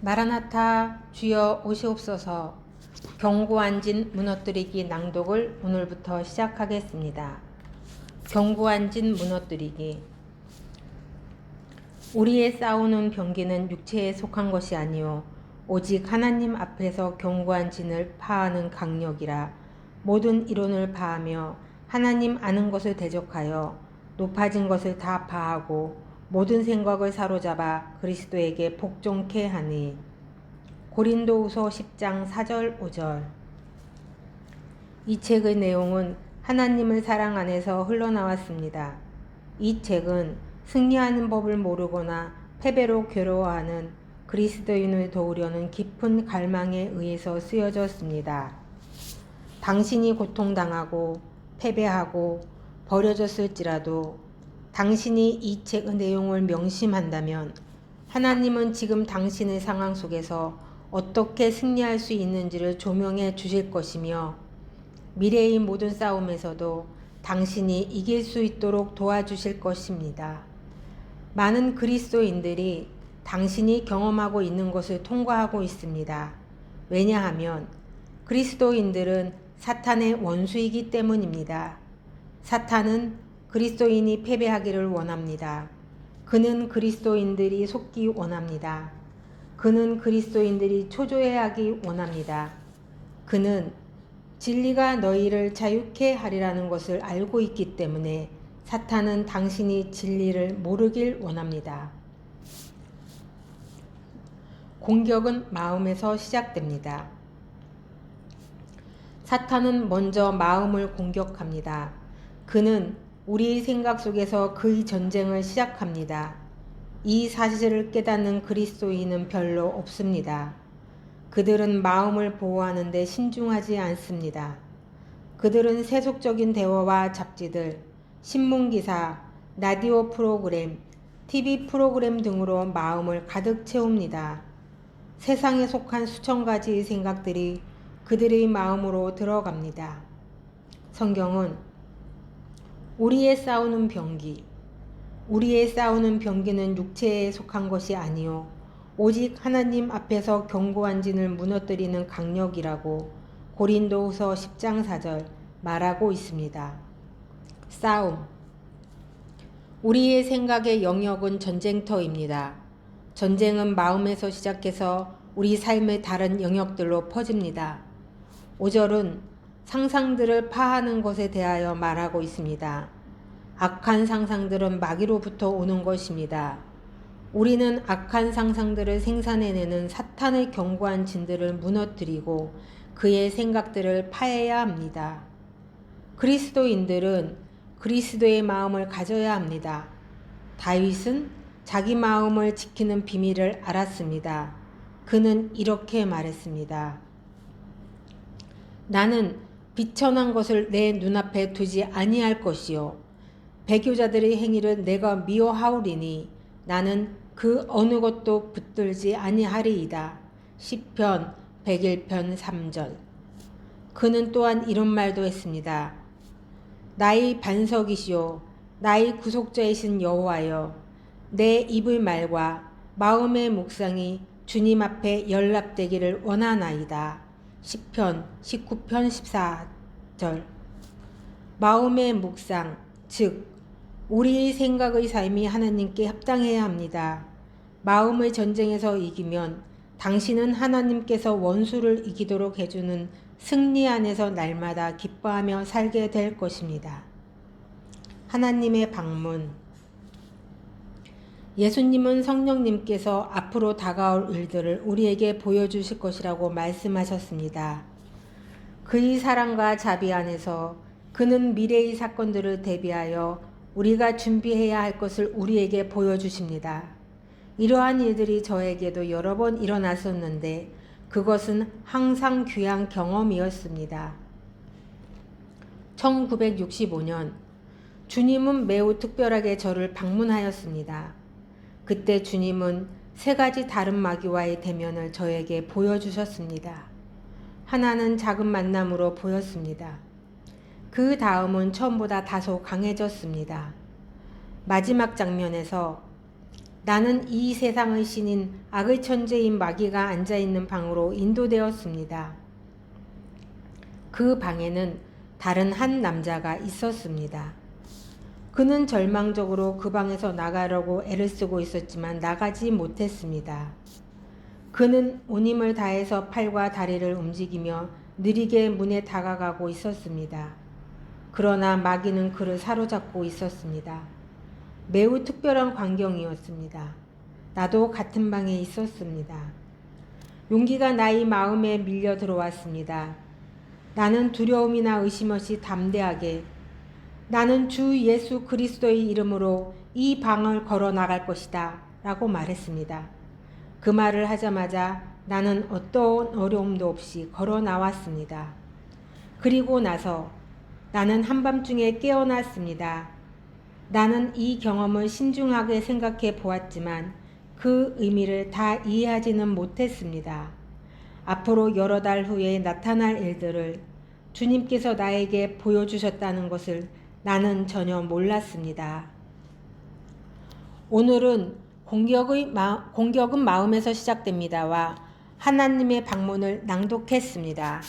마라나타 주여 오시옵소서 경고한 진 무너뜨리기 낭독을 오늘부터 시작하겠습니다. 경고한 진 무너뜨리기 우리의 싸우는 병기는 육체에 속한 것이 아니요 오직 하나님 앞에서 경고한 진을 파하는 강력이라 모든 이론을 파하며 하나님 아는 것을 대적하여 높아진 것을 다 파하고 모든 생각을 사로잡아 그리스도에게 복종케 하니 고린도후서 10장 4절 5절 이 책의 내용은 하나님을 사랑 안에서 흘러나왔습니다. 이 책은 승리하는 법을 모르거나 패배로 괴로워하는 그리스도인을 도우려는 깊은 갈망에 의해서 쓰여졌습니다. 당신이 고통당하고 패배하고 버려졌을지라도 당신이 이 책의 내용을 명심한다면 하나님은 지금 당신의 상황 속에서 어떻게 승리할 수 있는지를 조명해 주실 것이며 미래의 모든 싸움에서도 당신이 이길 수 있도록 도와주실 것입니다. 많은 그리스도인들이 당신이 경험하고 있는 것을 통과하고 있습니다. 왜냐하면 그리스도인들은 사탄의 원수이기 때문입니다. 사탄은 그리스도인이 패배하기를 원합니다. 그는 그리스도인들이 속기 원합니다. 그는 그리스도인들이 초조해하기 원합니다. 그는 진리가 너희를 자유케 하리라는 것을 알고 있기 때문에 사탄은 당신이 진리를 모르길 원합니다. 공격은 마음에서 시작됩니다. 사탄은 먼저 마음을 공격합니다. 그는 우리 생각 속에서 그의 전쟁을 시작합니다. 이 사실을 깨닫는 그리스도인은 별로 없습니다. 그들은 마음을 보호하는데 신중하지 않습니다. 그들은 세속적인 대화와 잡지들, 신문기사, 라디오 프로그램, TV 프로그램 등으로 마음을 가득 채웁니다. 세상에 속한 수천 가지의 생각들이 그들의 마음으로 들어갑니다. 성경은 우리의 싸우는 병기, 우리의 싸우는 병기는 육체에 속한 것이 아니요 오직 하나님 앞에서 경고한 진을 무너뜨리는 강력이라고 고린도후서 10장 4절 말하고 있습니다. 싸움 우리의 생각의 영역은 전쟁터입니다. 전쟁은 마음에서 시작해서 우리 삶의 다른 영역들로 퍼집니다. 5절은 상상들을 파하는 것에 대하여 말하고 있습니다. 악한 상상들은 마귀로부터 오는 것입니다. 우리는 악한 상상들을 생산해내는 사탄의 견고한 진들을 무너뜨리고 그의 생각들을 파해야 합니다. 그리스도인들은 그리스도의 마음을 가져야 합니다. 다윗은 자기 마음을 지키는 비밀을 알았습니다. 그는 이렇게 말했습니다. 나는 비천한 것을 내 눈앞에 두지 아니할 것이요 배교자들의 행위를 내가 미워하오리니 나는 그 어느 것도 붙들지 아니하리이다. 시편 101편 3절 그는 또한 이런 말도 했습니다. 나의 반석이시오 나의 구속자이신 여호와여 내 입의 말과 마음의 묵상이 주님 앞에 연락되기를 원하나이다. 시편 19편 14절 마음의 묵상 즉 우리의 생각의 삶이 하나님께 합당해야 합니다. 마음의 전쟁에서 이기면 당신은 하나님께서 원수를 이기도록 해주는 승리 안에서 날마다 기뻐하며 살게 될 것입니다. 하나님의 방문 예수님은 성령님께서 앞으로 다가올 일들을 우리에게 보여주실 것이라고 말씀하셨습니다. 그의 사랑과 자비 안에서 그는 미래의 사건들을 대비하여 우리가 준비해야 할 것을 우리에게 보여주십니다. 이러한 일들이 저에게도 여러 번 일어났었는데 그것은 항상 귀한 경험이었습니다. 1965년 주님은 매우 특별하게 저를 방문하였습니다. 그때 주님은 세 가지 다른 마귀와의 대면을 저에게 보여주셨습니다. 하나는 작은 만남으로 보였습니다. 그 다음은 처음보다 다소 강해졌습니다. 마지막 장면에서 나는 이 세상의 신인 악의 천재인 마귀가 앉아 있는 방으로 인도되었습니다. 그 방에는 다른 한 남자가 있었습니다. 그는 절망적으로 그 방에서 나가려고 애를 쓰고 있었지만 나가지 못했습니다. 그는 온 힘을 다해서 팔과 다리를 움직이며 느리게 문에 다가가고 있었습니다. 그러나 마귀는 그를 사로잡고 있었습니다. 매우 특별한 광경이었습니다. 나도 같은 방에 있었습니다. 용기가 나의 마음에 밀려 들어왔습니다. 나는 두려움이나 의심 없이 담대하게 나는 주 예수 그리스도의 이름으로 이 방을 걸어 나갈 것이다 라고 말했습니다. 그 말을 하자마자 나는 어떠한 어려움도 없이 걸어 나왔습니다. 그리고 나서 나는 한밤중에 깨어났습니다. 나는 이 경험을 신중하게 생각해 보았지만 그 의미를 다 이해하지는 못했습니다. 앞으로 여러 달 후에 나타날 일들을 주님께서 나에게 보여주셨다는 것을 나는 전혀 몰랐습니다. 오늘은 공격의 마, 공격은 마음에서 시작됩니다와 하나님의 방문을 낭독했습니다.